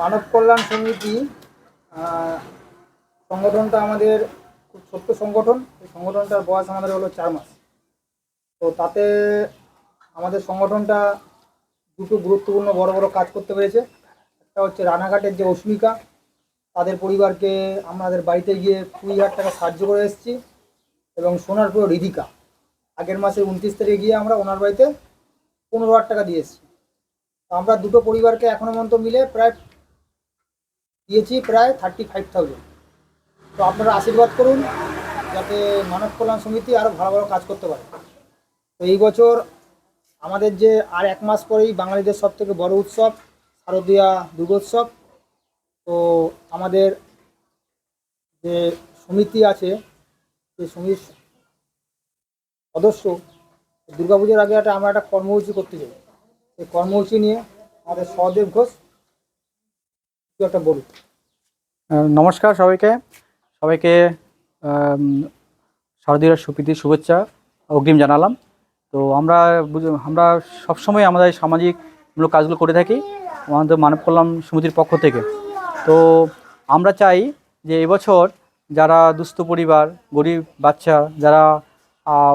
মানব কল্যাণ সমিতি সংগঠনটা আমাদের খুব ছোট্ট সংগঠন। এই সংগঠনটার বয়স আমাদের হলো চার মাস। তো তাতে আমাদের সংগঠনটা দুটো গুরুত্বপূর্ণ বড় বড় কাজ করতে পেরেছে। একটা হচ্ছে রানাঘাটের যে অস্মিকা তাদের পরিবারকে আমাদের বাড়িতে গিয়ে কুড়ি হাজার টাকা সাহায্য করে এসেছি। এবং সোনারপুর রিধিকা, আগের মাসে উনত্রিশ তারিখে গিয়ে আমরা ওনার বাড়িতে পনেরো হাজার টাকা দিয়ে এসেছি। আমরা দুটো পরিবারকে এখনও পর্যন্ত মিলে প্রায় দিয়েছি প্রায় থার্টি ফাইভ থাউজেন্ড তো আপনারা আশীর্বাদ করুন, যাতে মানব কল্যাণ সমিতি আরও ভালো ভালো কাজ করতে পারে। তো এই বছর আমাদের যে আর এক মাস পরেই বাঙালিদের সব থেকে বড় উৎসব, শারদীয়া দুর্গোৎসব। তো আমাদের যে সমিতি আছে সেই সমিতির সদস্য, দুর্গাপুজোর আগে একটা আমরা একটা কর্মসূচি করতে চাই। সেই কর্মসূচি নিয়ে আমাদের সহদেব ঘোষ, কিছু একটা বলুন। নমস্কার সবাইকে। সবাইকে শারদীয় সুপ্রীতি শুভেচ্ছা অগ্রিম জানালাম। তো আমরা আমরা সবসময় আমাদের সামাজিকমূলক কাজগুলো করে থাকি। আমাদের মানব কল্যাণ সমিতির পক্ষ থেকে। তো আমরা চাই যে এবছর যারা দুস্থ পরিবার, গরিব বাচ্চা, যারা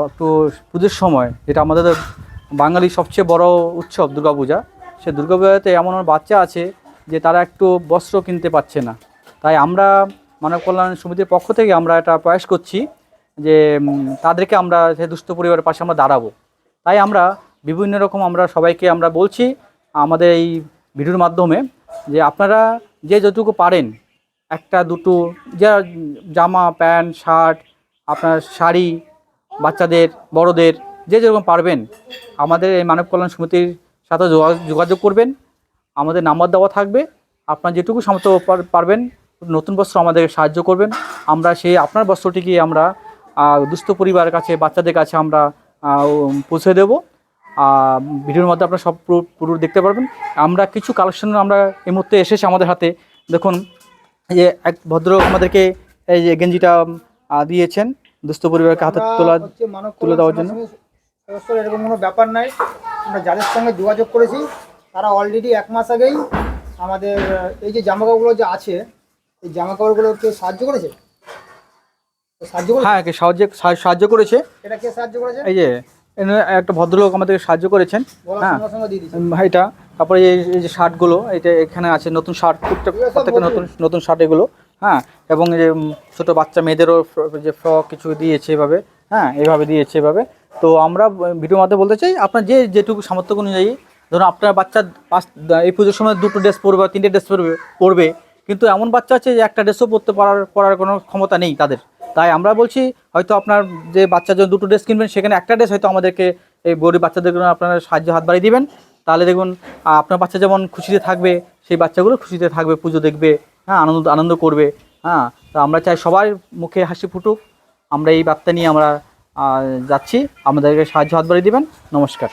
একটু পুজোর সময়, যেটা আমাদের বাঙালির সবচেয়ে বড় উৎসব দুর্গাপূজা। সে দুর্গাপূজাতে এমন বাচ্চা আছে যে তারা একটু বস্ত্র কিনতে পারছে না। তাই আমরা মানব কল্যাণ সমিতির পক্ষ থেকে আমরা একটা প্রয়াস করছি যে তাদেরকে আমরা সেই দুস্থ পরিবারের পাশে আমরা দাঁড়াবো। তাই আমরা বিভিন্ন রকম আমরা সবাইকে আমরা বলছি আমাদের এই ভিডিওর মাধ্যমে যে আপনারা যে যতটুকু পারেন, একটা, দুটো, যা, জামা, প্যান্ট, শার্ট, আপনার শাড়ি, বাচ্চাদের, বড়দের যে যেরকম পারবেন আমাদের এই মানব কল্যাণ সমিতির সাথে যোগা- যোগাযোগ করবেন। আমাদের নাম্বার দেওয়া থাকবে। আপনার যেটুকু সামর্থ্য পারবেন নতুন বস্ত্র আমাদের সাহায্য করবেন। আমরা সেই আপনার বস্ত্রটিকে আমরা দুস্থ পরিবারের কাছে বাচ্চাদের কাছে আমরা পৌঁছে দেব। ভিডিওর মধ্যে আপনারা সব পুরো পুরো দেখতে পারবেন। আমরা কিছু কালেকশন আমরা এই মুহূর্তে এসেছে আমাদের হাতে। দেখুন যে এক ভদ্রলোক আমাদেরকে এই যে গেঞ্জিটা দিয়েছেন দুস্থ পরিবারকে হাতে তোলা তুলে দেওয়ার জন্য। সদস্য এরকম কোনো ব্যাপার নাই। আমরা যাদের সঙ্গে যোগাযোগ করেছি তারা অলরেডি এক মাস আগেই আমাদের এই যে জামা কাপড়গুলো যে আছে এই জামা কাপড়গুলো সাহায্য করেছে? সাহায্য হ্যাঁ কে সাহায্য সাহায্য করেছে। এটা কে সাহায্য করেছে? এই যে একটা ভদ্রলোক আমাদেরকে সাহায্য করেছেন। হ্যাঁ। এটা তারপরে এই যে শার্টগুলো এটা এখানে আছে নতুন শার্ট প্রত্যেক- প্রত্যেকটা নতুন নতুন শার্ট এগুলো হ্যাঁ। এবং যে ছোট বাচ্চা মেয়েদেরও যে ফ্রক কিছু দিয়েছে এভাবে হ্যাঁ এভাবে দিয়েছে এভাবে। তো আমরা ভিডিওর মাধ্যমে বলতে চাই, আপনার যে যেটুকু সামর্থ্য অনুযায়ী, ধরুন আপনার বাচ্চা পাঁচ এই পুজোর সময় দুটো ড্রেস পরবে বা তিনটে ড্রেস পরবে পরবে, কিন্তু এমন বাচ্চা আছে যে একটা ড্রেসও পরতে পারার পরার কোনো ক্ষমতা নেই তাদের। তাই আমরা বলছি, হয়তো আপনার যে বাচ্চার যখন দুটো ড্রেস কিনবেন, সেখানে একটা ড্রেস হয়তো আমাদেরকে এই গরিব বাচ্চাদের জন্য আপনারা সাহায্য হাত বাড়িয়ে দিবেন। তাহলে দেখুন আপনার বাচ্চা যেমন খুশিতে থাকবে, সেই বাচ্চাগুলো খুশিতে থাকবে, পুজো দেখবে হ্যাঁ আনন্দ আনন্দ করবে হ্যাঁ। তো আমরা চাই সবার মুখে হাসি ফুটুক। আমরা এই বার্তা নিয়ে আমরা যাচ্ছি। আমাদেরকে সাহায্য হাত বাড়িয়ে দিবেন। নমস্কার।